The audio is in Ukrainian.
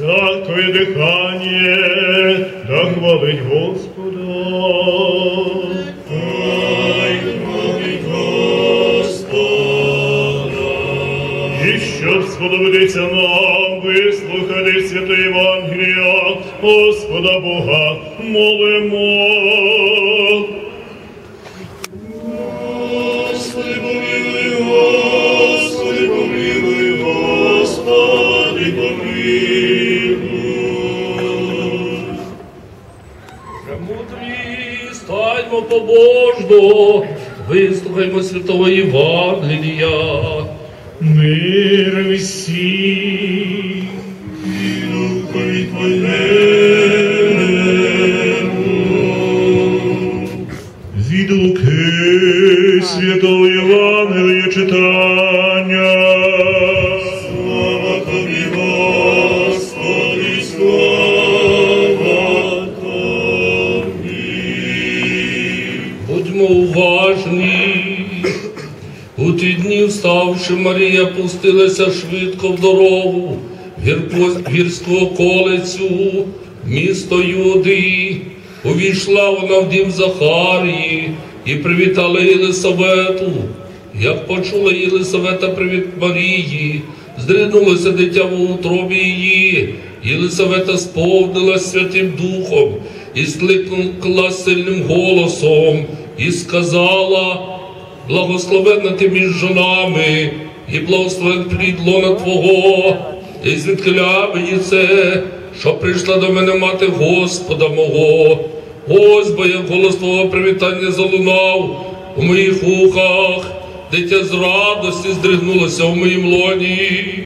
всякое дыхание, да хвалить Господа. Щоб сподобатися нам вислухати святе Євангелія, Господа Бога, молимо. Господи, помилуй, Господи, помилуй, Господи, помилуй. Премудрі, стаймо побожно, вислухаймо святого Євангелія. Мир. І духові Твоєму. Від Луки Святого Євангелія читання. Будьмо уважні. У ті дні, вставши, Марія пустилася швидко в дорогу гірко- гірську околицю, місто Юди. Увійшла вона в дім Захарії і привітала Єлисавету. Як почула Єлисавета привіт Марії, здринулося дитя в утробі її. Єлисавета сповнилась Святим Духом і скликнула сильним голосом і сказала, благословенна ти між жонами, і благословен плід лона Твого, і мені це, що прийшла до мене мати Господа мого. Ось бо як голос Твого привітання залунав у моїх вухах, дитя з радості здригнулося в моїм лоні.